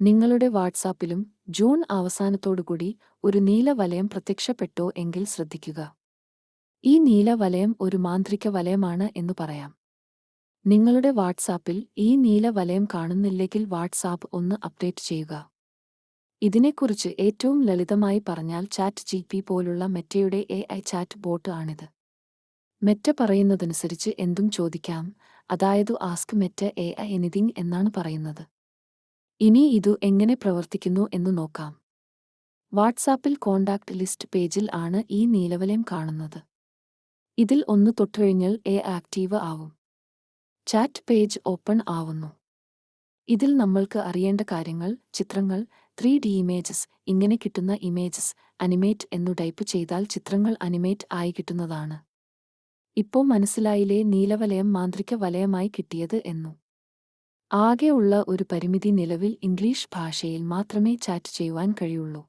നിങ്ങളുടെ വാട്സാപ്പിലും ജൂൺ അവസാനത്തോടുകൂടി ഒരു നീല വലയം പ്രത്യക്ഷപ്പെട്ടോ എങ്കിൽ ശ്രദ്ധിക്കുക. ഈ നീല വലയം ഒരു മാന്ത്രിക വലയമാണ് എന്നു പറയാം. നിങ്ങളുടെ വാട്സാപ്പിൽ ഈ നീല വലയം കാണുന്നില്ലെങ്കിൽ വാട്സാപ്പ് ഒന്ന് അപ്ഡേറ്റ് ചെയ്യുക. ഇതിനെക്കുറിച്ച് ഏറ്റവും ലളിതമായി പറഞ്ഞാൽ ചാറ്റ് ജി പി പോലുള്ള മെറ്റയുടെ എ ഐ ചാറ്റ് ബോട്ട് ആണിത്. മെറ്റ പറയുന്നതനുസരിച്ച് എന്തും ചോദിക്കാം അതായത് ask Meta A I anything എന്നാണ് പറയുന്നത്. ഇനി ഇതു എങ്ങനെ പ്രവർത്തിക്കുന്നു എന്ന് നോക്കാം. വാട്സാപ്പിൽ കോണ്ടാക്ട് ലിസ്റ്റ് പേജിൽ ആണ് ഈ നീലവലയം കാണുന്നത്. ഇതിൽ ഒന്ന് തൊട്ടുകഴിഞ്ഞാൽ എ ആക്റ്റീവ് ആവും. ചാറ്റ് പേജ് ഓപ്പൺ ആവുന്നു. ഇതിൽ നമ്മൾക്ക് അറിയേണ്ട കാര്യങ്ങൾ ചിത്രങ്ങൾ ത്രീ ഡി ഇമേജസ് ഇങ്ങനെ കിട്ടുന്ന ഇമേജസ് അനിമേറ്റ് എന്നു ടൈപ്പ് ചെയ്താൽ ചിത്രങ്ങൾ അനിമേറ്റ് ആയി കിട്ടുന്നതാണ്. ഇപ്പോൾ മനസ്സിലായില്ലേ നീലവലയം മാന്ത്രിക വലയമായി കിട്ടിയത് എന്നു. ആകെ ഉള്ള ഒരു പരിമിതി നിലവിൽ ഇംഗ്ലീഷ് ഭാഷയിൽ മാത്രമേ ചാറ്റ് ചെയ്യുവാൻ കഴിയുള്ളൂ.